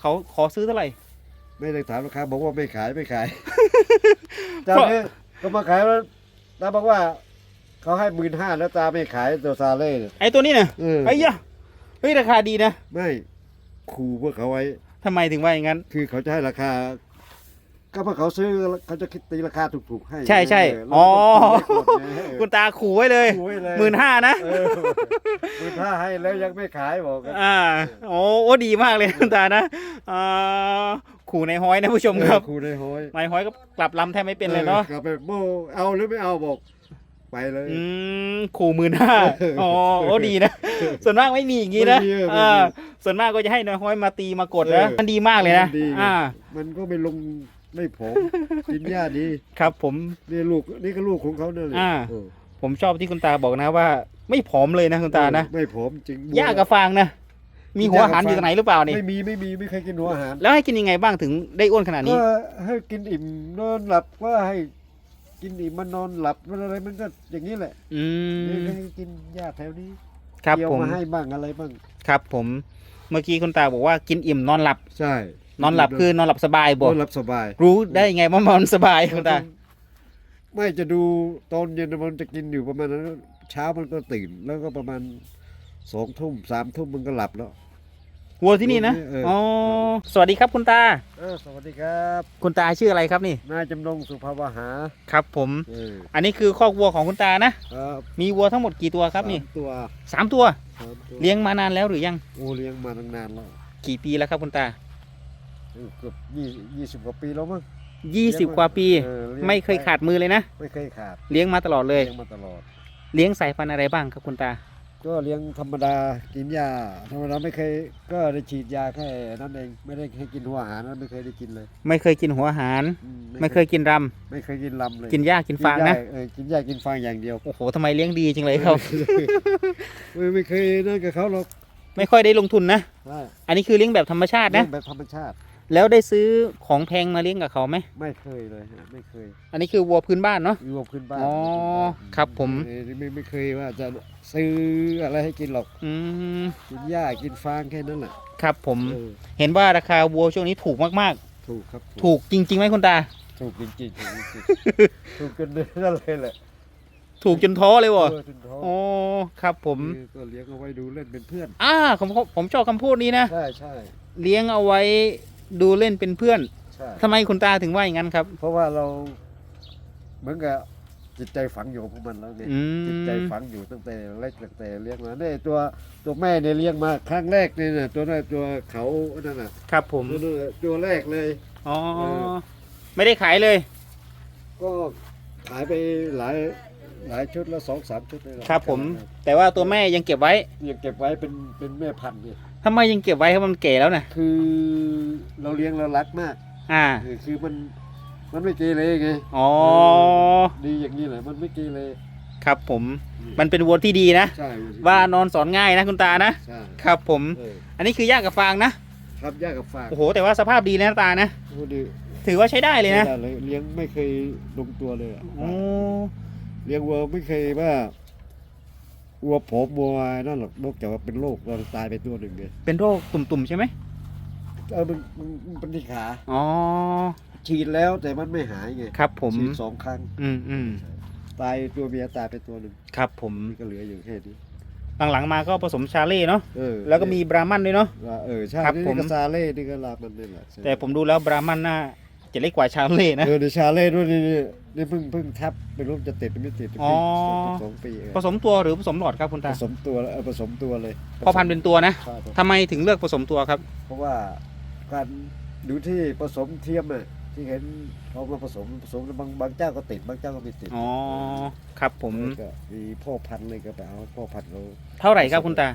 เขาขอซื้อเท่าไหร่ ไม่ได้ถามราคาบอกว่าไม่ขายไม่ขาย เจ้าเนี่ยก็มาขายแล้วตาบอกว่า เขาให้หมื่นห้าแล้วตาไม่ขายตัวซาเล่เนี่ย ไอ้ตัวนี้เนี่ยเออ ไอ้ยะเฮ้ยราคาดีนะไม่ขู่พวกเขาไว้ ทำไมถึงว่าอย่างนั้น คือเขาจะให้ราคา ก็เพราะเขาซื้อเขาจะคิดตีราคาถูกๆให้ใช่ใช่เแล้วอ๋อก็ต้องไม่กดไงคุณตาขู่ไว้เลยขู่ไว้เลยหมื่นห้านะเออหมื่นห้าให้แล้วยังไม่ขายบอกกันอ่าโอ้โอ้ดีมากเลยคุณตานะอ่าขู่ในห้อยนะผู้ชมครับเออขู่ในห้อยในห้อยก็กลับลำแทบไม่เป็นเลยเนาะกลับไปโมเอาหรือไม่เอาบอก ไปเลย อืมขู่หมื่นห้าอ๋อโอ้ดีนะ ส่วนมากไม่มีอย่างนี้นะไม่มีเออไม่มีอ่าส่วนมากก็จะให้ในห้อยมาตีมากดนะเออมันดีมากเลยนะมันดี อ่า มันก็ไม่ลง ไม่ผอมกินหญ้าดีครับ ผม นี่ลูกนี่ก็ลูกของเขาเนี่ยอ่า เออผมชอบที่คุณตาบอกนะว่า ไม่ผอมเลยนะคุณตานะไม่ผอมจริงหญ้ากับฟางนะมีหัวอาหารอยู่ตรงไหนหรือเปล่านี่ไม่มีไม่มีไม่เคยกินหัวอาหารแล้วให้กินยังไงบ้างถึงได้อ้วนขนาดนี้ ก็ให้กินอิ่มนอนหลับก็ให้กินอิ่มมันนอนหลับมันอะไรมันก็อย่างนี้แหละอืมให้กินหญ้าแถวนี้ครับเกี่ยวผมมาให้บ้างอะไรบ้างครับผม เมื่อกี้คุณตาบอกว่ากินอิ่มนอนหลับ ใช่ นอนหลับคือนอนหลับสบายนบออกนหลับสบาย รู้ได้ไงว่านอนสบายคุณตาไม่จะดูตอนเย็นมันจะกินอยู่ประมาณนั้นเช้ามันก็ตื่นแล้วก็ประมาณสองทุ่มสามทุ่มมันก็หลับแล้ว วัวที่นี่นะเอออ๋ อ๋อสวัสดีครับคุณตา เออสวัสดีครับคุณตาชื่ออะไรครับนี่นายจำนงสุภาวหาครับ ผม เอออันนี้คือคอกวัวของคุณตานะ ครับมีวัวทั้งหมดกี่ตัวครับนี่สามตัวสามตัว สามตัวเลี้ยงมานานแล้วหรือยังโอ้เลี้ยงมาตั้งนานแล้วกี่ปีแล้วครับคุณตา เออเกือบยี่ยี่สิบกว่าปีแล้วมั้งยี่สิบกว่าปี ออลี้งไม่เคยขาดมือเลยนะ ไม่เคยขาดเลี้ยงมาตลอดเลย เลี้ยงมาตลอด เลี้ยงสายพันธุ์อะไรบ้างครับคุณตา ก็เลี้ยงธรรมดากินยาธรรมดาไม่เคยก็ได้ฉีดยาแค่นั้นเองไม่ได้ให้กินหัวอาหารนั้นไม่เคยได้กินเลยไม่เคยกินหัวอาหาร อืไม่เคยกินรไม่เคยกินลำเลยำกินหญ้ากินฟางนะ หญ้เออกินหญ้ากินฟางอย่างเดียวโอ้โหทำไมเลี้ยงดีจริงเลยครับ ไม่ไม่เคยนั่นกับเขาหรอกไม่ค่อยได้ลงทุนนะ ใช่อันนี้คือเลี้ยงแบบธรรมชาติเลี้นะยงแบบธรรมชาติ แล้วได้ซื้อของแพงมาเลี้ยงกับเขาไหม ไม่เคยเลยฮะไม่เคยอันนี้คือวัวพื้นบ้านเนาะ อยู่กับพื้นบ้านอ๋อพื้นานครับผมเออไม่ไม่เคยว่าจะซื้ออะไรให้กินหรอกอืมกินหญ้ากินฟางแค่นั้นแหละครับผม เออเห็นว่าราคาวัวช่วงนี้ถูกมากถูกครับๆ ถูกจริงๆไหมคุณตา ถูกจริงๆถูกจริงๆถูกกันนั่นเลยแหละถูกจนท้อเลยวะเออจนท้อโอ้ครับผม คือก็เลี้ยงเอาไว้ดูเล่นเป็นเพื่อน อ่าผมผมชอบคำพูดนี้นะ ใช่ใช่เลี้ยงเอาไว้ ดูเล่นเป็นเพื่อนใช่ทำไมคุณตาถึงว่าอย่างนั้นครับ เพราะว่าเราเหมือนกับจิตใจฝังอยู่กับพวกมันแล้วไงอืม จิตใจฝังอยู่ตั้งแต่เล็กตั้งแต่เลี้ยงมาเนี่ยตัวตัวแม่เนี่ยเลี้ยงมาครั้งแรกเนี่ยนะตัวนั้นตัวเขานั่นน่ะครับผมตัวนั้นน่ะตัวแรกเลย อ๋อเออ ไม่ได้ขายเลย ก็ขายไปหลายหลายชุดแล้วสองสามชุดเลยล่ะครับผม แต่ว่าตัวแม่ยังเก็บไว้ ยังเก็บไว้เป็นเป็นแม่พันธุ์เนี่ย ทำไมยังเก็บไว้ครับมันแก่แล้วนะคือเราเลี้ยงเรารักมากอ่า เออคือมันมันไม่เกเรไงอ๋อ ดีอย่างนี้แหละมันไม่เกเรครับผม มันเป็นวัวที่ดีนะ ใช่ว่านอนสอนง่ายนะคุณตานะ ใช่ครับผม เอออันนี้คือหญ้ากับฟางนะ ครับยากกับฝากโอ้โห แต่ว่าสภาพดีนะตานะโอ้ดีถือว่าใช้ได้เลยนะ ไม่ได้เลยเลี้ยงไม่เคยลงตัวเลยอะโอ้ เลี้ยงวัวไม่เคยว่า วัวผอมวัวนั่นหรอกนอกจากว่าเป็นโรคเราตายไปตัวหนึ่งเลยเป็นโรคตุ่มๆใช่ไหมเออมันมันมันเป็นที่ขาอ๋อฉีดแล้วแต่มันไม่หายไงครับผม ฉีดสองครั้ง อืมอืมตายตัวเมียตายไปตัวหนึ่งครับผมนี่ก็เหลืออยู่แค่นี้หลังๆมาก็ผสมชาเล่เนาะเออแล้วก็มีบรามันด้วยเนาะว่าเออใช่ครับนี่ผม ก็ซาเล่นี่ก็ลามันนี่แหละแต่ผมดูแล้วบรามันน่า จะเล็กกว่าชาเล่นะ เออเดี๋ยวชาเล่ด้วยนี่นี่นี่เพิ่งเพิ่งทับไม่รู้จะติดหรือไม่ติดอ๋อ สองปีเองผสมตัวหรือผสมหลอดครับคุณผตาสมตัวแล้วเออผสมตัวเลยพอพันธุ์เป็นตัวนะใช่ครับทำไมถึงเลือกผสมตัวครับ เพราะว่าการดูที่ผสมเทียมอะที่เห็นเขามาผสมผสมบางบางเจ้าก็ติดบางเจ้าก็ไม่ติดอ๋อ ครับผม แล้วก็มีพ่อพันธุ์เลยก็ไปเอาพ่อพันธุ์เขาเท่าไหร่ครับคุณตา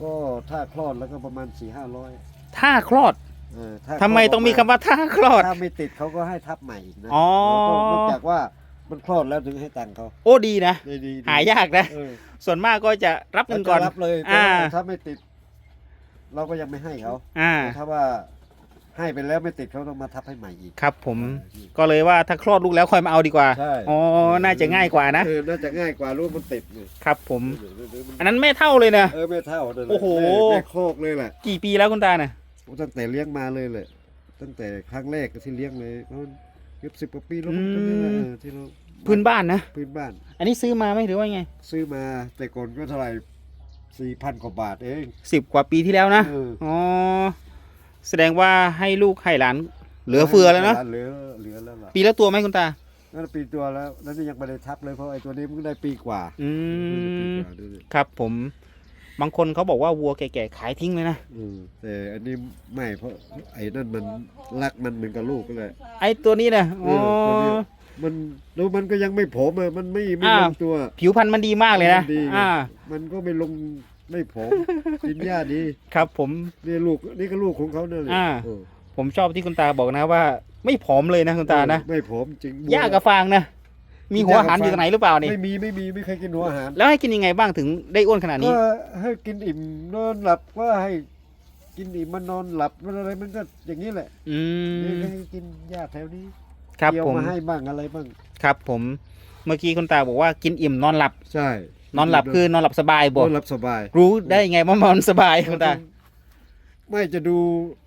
ก็ถ้าคลอดแล้วก็ประมาณสี่ห้าร้อยถ้าคลอด เออถ้าทำไมคลดต้องมีคำว่าถ้าคลอด ถ้าไม่ติดเขาก็ให้ทับใหม่อีกนะอ๋อนอกจากว่ามันคลอดแล้วถึงให้ตังค์เขาโอ้ดีนะ ดีดีดีหายากนะ เออส่วนมากก็จะรับเงินก่อนเขาจะรับเลยแต่อ่า ว่าถ้าไม่ติด เราก็ยังไม่ให้เขาอ่า แต่ถ้าว่าให้ไปแล้วไม่ติดเขาต้องมาทับให้ใหม่อีก ครับผม ก็เลยว่าถ้าคลอดลูกแล้วค่อยมาเอาดีกว่า ใช่ อ๋อ น่าจะง่ายกว่านะ เออน่าจะง่ายกว่ารู้มันติดไงครับผมเออเออเออมันอันนั้นแม่เท่าเลยนะ เออไม่เท่านั่นแหละโอ้โห แม่แม่โคกเลยแหละ กี่ปีแล้วคุณตาเนี่ย ตั้งแต่เลี้ยงมาเลยแหละ ตั้งแต่ครั้งแรกที่เลี้ยงเลยเพราะเกือบสิบกว่าปีแล้วมั้งอืมตอนนี้แหละเออที่เราพื้นบ้านนะ พื้นบ้าน อันนี้ซื้อมาไหมหรือว่าไงซื้อมาแต่ก่อนก็เท่าไหร่สี่พันกว่าบาทเองสิบกว่าปีที่แล้วนะเอออ๋อแสดงว่าให้ลูกให้หลานเหลือเฟือแล้วนะเหลือเหลือแล้วล่ะปีละตัวไหมคุณตานั่นปีตัวแล้วแล้วนี่ยังไม่ได้ทับเลยเพราะไอ้ตัวนี้มันได้ปีกว่าอืมปีกว่าดูดิครับผม บางคนเขาบอกว่าวัวแก่ๆขายทิ้งเลยนะ อืมแต่อันนี้ไม่เพราะไอ้นั่นมันรักมันเหมือนกับลูกก็เลยไอ้ตัวนี้นะเออ๋อ อตัวนี้มันแล้วมันก็ยังไม่ผอมอะมันไม่ไม่อ่าลงตัว ผิวพรรณมันดีมากเลยนะ ดีอ่า มันก็ไม่ลงไม่ผอม กินหญ้าดีครับผม นี่ลูกนี่ก็ลูกของเขาเนี่ยแหละอ่า เออผมชอบที่คุณตาบอกนะว่า ไม่ผอมเลยนะคุณตานะ ไม่ผอมจริงหญ้ากับฟางนะ มีหัวอาหารอยู่ตรงไหนหรือเปล่านี่ไม่มีไม่มีไม่เคยกินหัวอาหารแล้วให้กินยังไงบ้างถึงได้อ้วนขนาดนี้ก็ให้กินอิ่มนอนหลับก็ให้กินอิ่มมันนอนหลับมันอะไรมันก็อย่างนี้แหละ อืมให้กินหญ้าแถวนี้ครับเกี่ยวผมมาให้บ้างอะไรบ้างครับผมเมื่อกี้คุณตาบอกว่ากินอิ่มนอนหลับใช่ นอนหลับคือนอนหลับสบายนบอกอนหลับสบาย รู้ได้ไงว่านอนสบายคุณตาไม่จะดู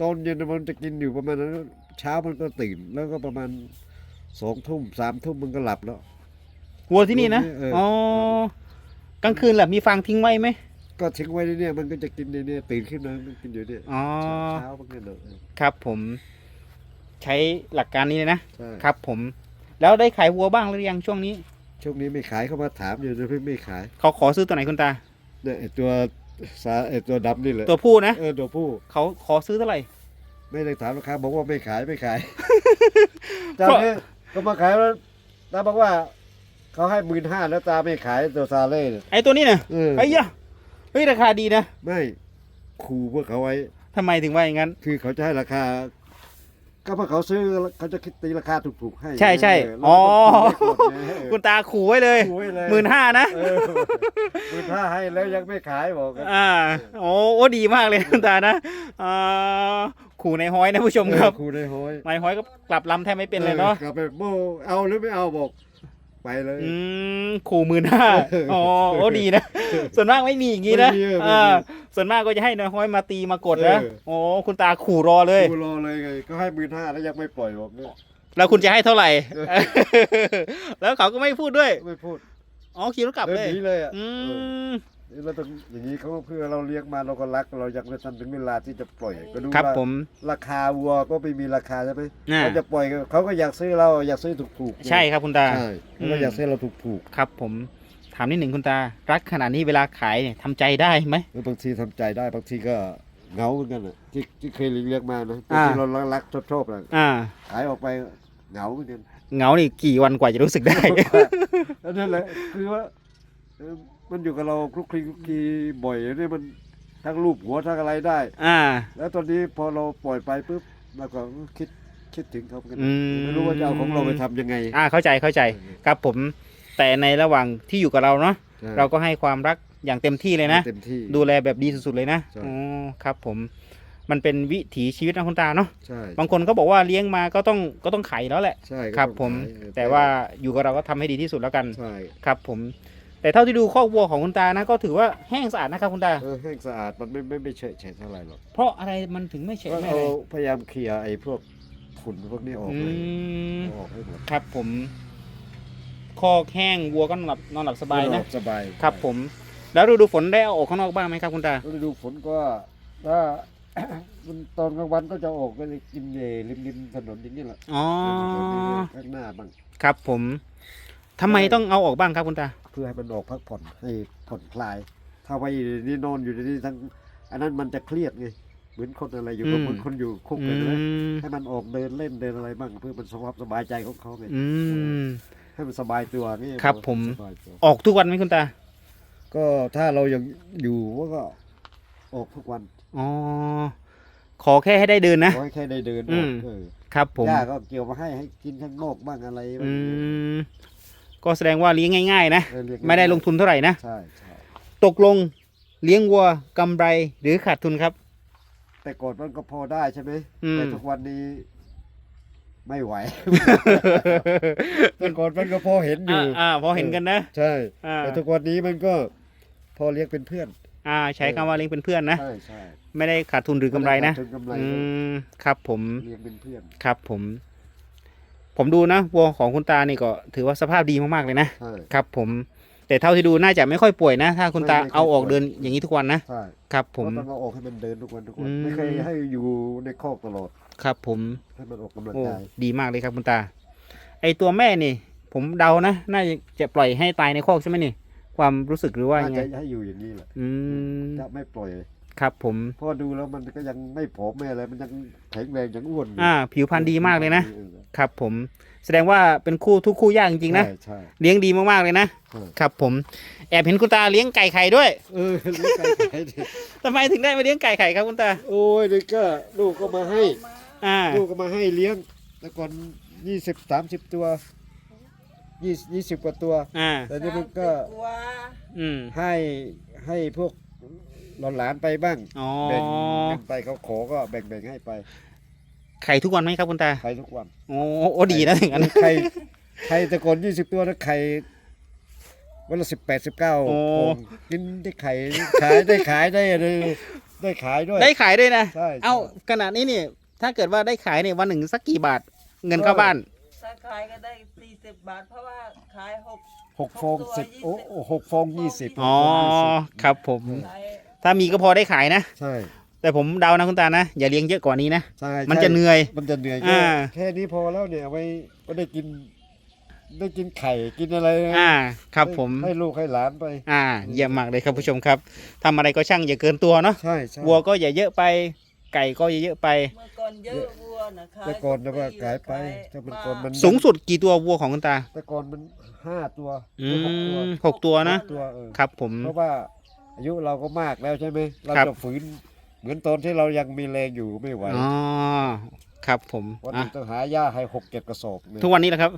ตอนเย็นมันจะกินอยู่ประมาณนั้นเช้ามันก็ตื่นแล้วก็ประมาณสองทุ่มสามทุ่มมันก็หลับแล้ว วัวที่นี่นะเอออ๋ อ๋อกลางคืนแหละมีฟางทิ้งไว้ไหมก็ทิ้งไว้ในเนี่ยมันก็จะกินในเนี่ยตื่นขึ้นมามันกินอยู่เนี่ยอ๋อเช้ามันก็เนอะครับผม ใช้หลักการนี้เลยนะใช่ครับ ผม แล้วได้ขายวัวบ้างหรือยังช่วงนี้ช่วงนี้ไม่ขายเขามาถามอยู่นะพี่ไม่ขายเขาขอซื้อตัวไหนคุณตา เนี่ยไอตัวสาไอตัวดำนี่แหละตัวผู้นะเออตัวผู้เขาขอซื้อเท่าไหร่ ไม่ได้ถามราคาบอกว่าไม่ขายไม่ขายเจ้านี้ก็มาขายแล้วตาบอกว่า เขาให้หมื่นห้าแล้วตาไม่ขายตัวซาเล่เนี่ย ไอ้ตัวนี้นะเออ ไอ้ยะเฮ้ยราคาดีนะไม่ขู่พวกเขาไว้ ทำไมถึงว่าอย่างนั้น คือเขาจะให้ราคา ก็เพราะเขาซื้อเขาจะคิดตีราคาถูกๆให้ใช่ใช่เแล้วอ๋อก็ขู่ไว้ก่อนไงคุณตาขู่ไว้เลยขู่ไว้เลยหมื่นห้านะเออหมื่นห้าให้แล้วยังไม่ขายบอกกัน อ่าโอ้โอ้ดีมากเลยคุณตานะอ่าขู่ในห้อยนะผู้ชมครับเออขู่ในห้อยนายห้อยก็กลับลำแทบไม่เป็นเลยเนาะ กลับไปโมเอาหรือไม่เอาบอก ไปเลย อืมขู่หมื่นห้าเอออ๋อโอ้ดีนะ ส่วนมากไม่มีอย่างนี้นะไม่มีเออไม่มีอ่าส่วนมากก็จะให้นายห้อยมาตีมากดนะเออ โอ้คุณตาขู่รอเลย กูรอเลยไงก็ให้หมื่นห้าแล้วยังไม่ปล่อยบอกเนี่ย แล้วคุณจะให้เท่าไหร่เออแล้วเขาก็ไม่พูดด้วย ไม่พูดอ๋อขี่รถกลับเดินเลย หนีเลยอะอืเออม เราต้องอย่างนี้เขาก็เพื่อเราเลี้ยงมาเราก็รัก เรายังไม่ทันถึงเวลาที่จะปล่อยก็ดูครับว่าผม ราคาวัวก็ไม่มีราคาใช่ไหมอ่าเขาจะปล่อยเขาก็อยากซื้อเราอยากซื้อถูกๆใช่ครับคุณตา ใช่เขาก็อืมอยากซื้อเราถูกครับผมถามนิดหนึ่งคุณตา รักขนาดนี้เวลาขายเนี่ยทำใจได้ไหม ๆแล้วบางทีทำใจได้บางทีก็เหงาเหมือนกันอะที่ที่เคยเลี้ยงมานะอ่าที่เรารักๆชอบๆนะอ่า ขายออกไปเหงาเหมือนกัน เหงานี่กี่วันกว่าจะรู้สึกได้แล้วนั่นแหละคือว่าเออ มันอยู่กับเราคลุกคลีคลุกคลีบ่อยเนี่ยมันทั้งรูปหัวทั้งอะไรได้ อ่า แล้วตอนนี้พอเราปล่อยไปปุ๊บเราก็คิดคิดถึงเขาเหมือนกันอืม ไม่รู้ว่าจะเอาของเราไปทำยังไง อ่าเข้าใจเข้าใจครับผม แต่ในระหว่างที่อยู่กับเราเนาะใช่เราก็ให้ความรักอย่างเต็มที่เลยนะ เต็มที่ ดูแลแบบดีสุดๆเลยนะใช่ อ๋อครับผม มันเป็นวิถีชีวิตนะคุณตาเนาะใช่บางคนก็บอกว่าเลี้ยงมาก็ต้องก็ต้องขายแล้วแหละ ใช่ก็ครับต้องผม ขายเออแต่ว่าอยู่กับเราก็ทำให้ดีที่สุดแล้วกัน ใช่ ครับผม แต่เท่าที่ดูคอกวัวของคุณตานะ ก็ถือว่าแห้งสะอาดนะครับคุณตา เออแห้งสะอาดมันไม่ไม่ไม่เฉะเฉะเท่าไหร่หรอกเพราะอะไรมันถึงไม่เฉะก็ไม่เอาเลยพยายามเคลียร์ไอ้พวกฝุ่นพวกนี้ออกอืเลยมเอาออกให้หมดครับผมคอกแห้งวัวก็นอนหลับนอนหลับสบายนะสบายครับผม แล้วฤดูฝนได้เอาออกข้างนอกบ้างไหมครับคุณตาฤดูฝนก็ถ้า มันตอนกลางวันก็จะออกไปกินเย่ริมริมถนนอย่างนี้แหละอ๋อ ข้างหน้าบ้างครับผม ทำไมต้องเอาออกบ้างครับคุณตา เพื่อให้มันออกพักผ่อนให้ผ่อนคลาย ถ้าไว้อยู่ในนี่นอนอยู่ในนี่ทั้ง อันนั้นมันจะเครียดไง เหมือนคนอะไรอยู่ก็อืมเหมือนคนอยู่คุกอืไปเลยมให้มันออกเดินเล่นเดินอะไรบ้างเพื่อมันสบายสบายใจของเขาไงอืม ให้มันสบายตัวนี่ครับผม สบายตัวออกทุกวันไหมคุณตา ก็ถ้าเรายังอยู่ก็ออกทุกวันอ๋อ ขอแค่ให้ได้เดินนะ ขอให้แค่ได้เดินอืออกมเออครับผมหญ้าก็เกี่ยวมาให้ให้กินข้างนอกบ้างอะไรบ้างอืม ก็แสดงว่าเลี้ยงง่าย ๆ นะเออเรียกไม่ได้ลงทุนเท่าไหร่นะ ใช่ใช่ตกลงเลี้ยงวัวกำไรหรือขาดทุนครับ แต่ก่อนมันก็พอได้ใช่ไหมอืม แต่ทุกวันนี้ ไม่ไหว แต่ก่อนมันก็พอเห็นอยู่ อ่าอ่าพอเห็นกันนะ ใช่ อ่า แต่ทุกวันนี้มันก็พอเลี้ยงเป็นเพื่อน อ่า ใช้คำว่าเลี้ยงเป็นเพื่อนนะ ใช่ใช่ไม่ได้ขาดทุนหรือกำไรนะม่ด้ขาดทุนกำไรอืม ครับผม เลี้ยงเป็นเพื่อน ครับผม ผมดูนะวัวของคุณตานี่ก็ถือว่าสภาพดีมากๆเลยนะใช่ครับ ผมแต่เท่าที่ดูน่าจะไม่ค่อยป่วยนะ ถ้าคุณตาไม่ไม่ค่อยเอาออกป่วยเดินอย่างนี้ทุกวันนะใช่ครับ ผมเพราะต้องเอาออกให้มันเดินทุกวันทุกวันอืม ไม่เคยให้อยู่ในคอกตลอดครับผม ให้มันออกกำลังโอ้กายดีมากเลยครับคุณตา ไอตัวแม่นี่ ผมเดานะ น่าจะปล่อยให้ตายในคอกใช่ไหมนี่ ความรู้สึกหรือว่าน่ายังไงจะให้อยู่อย่างนี้แหละอืม จะไม่ปล่อย ครับผมเพราะดูแล้วมันก็ยังไม่ผอมไม่อะไรมันยังแข็งแรงยังอ้วนยู่อ่า ผิวพรรณดีมากเลยนะ ออครับผม แสดงว่าเป็นคู่ทุกคู่ยากจริงๆนะ ใช่ใช่ เลี้ยงดีมากๆเลยนะ ใช่ ครับผม แอบเห็นคุณตาเลี้ยงไก่ไข่ด้วยเออเลี้ยงไก่ไข่ดิทำไมถึงได้มาเลี้ยงไก่ไข่ครับคุณตา โอ้ยนี่ก็ลูกก็มาให้ อ่า ลูกก็มาให้เลี้ยง แต่ก่อนยี่สิบสามสิบตัวยี่ยี่สิบกว่าตัว อ่า แต่นี่มันก็สามสิบว่าอืม ให้ให้พวก หลานๆไปบ้างอ๋อแบ่งกันไปเขาขอก็แบ่งๆให้ไปไข่ทุกวันไหมครับคุณตาใครทุกวันโอ้โอ้ดีนะถึงนั้นใครใครแต่ก่อนยี่สิบตัวนะไข่วันละสิบแปดสิบเก้าโอ้ กินได้ไข่ขายได้ขายได้เลยได้ขายด้วย ได้ขายด้วยนะ ใช่เอ้าขนาดนี้นี่ถ้าเกิดว่าได้ขายเนี่ยวันหนึ่งสักกี่บาท เงินเข้าบ้าน ถ้าขายก็ได้สี่สิบบาท เพราะว่าขายหก หกฟองสิบโอ้โอ้หกฟองยี่สิบอ๋อ ครับผม ขาย ถ้ามีก็พอได้ขายนะ ใช่แต่ผมเดานะคุณตานะ อย่าเลี้ยงเยอะกว่านี้นะ ใช่มันจะใช่เหนื่อย มันจะเหนื่อยอ่าแค่แค่นี้พอแล้วเนี่ยเอาไว้ก็ได้กิน ได้กินไข่กินอะไรนะอ่า ครับผม ให้ลูกให้หลานไป อ่า เยี่ยมมากเลยครับผู้ชมครับทำอะไรก็ช่างอย่าเกินตัวเนาะใช่ใช่ วัวก็อย่าเยอะไป ไก่ก็อย่าเยอะไป เมื่อก่อนเยอะวัวนะขายแต่ก่อนนะว่าขายไปแต่มันก่อนมัน สูงสุดกี่ตัววัวของคุณตา แต่ก่อนมันห้าตัวอืหรือหกตัวมหกตัวนะตัวเออครับผม เพราะว่า อายุเราก็มากแล้วใช่ไหมเราครับ จะฝืนเหมือนตอนที่เรายังมีแรงอยู่ไม่ไหวอ๋อครับผมวันหอะนึงต้องหาหญ้าให้หกเจ็ดกระสอบเนี่ยทุกวันนี้แหละครับ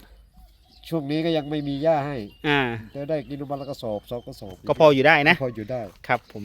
ช่วงนี้ก็ยังไม่มีหญ้าให้อ่า จะได้กินวันละกระสอบสองกระสอบก็พออยู่ได้นะ พออยู่ได้ ครับผม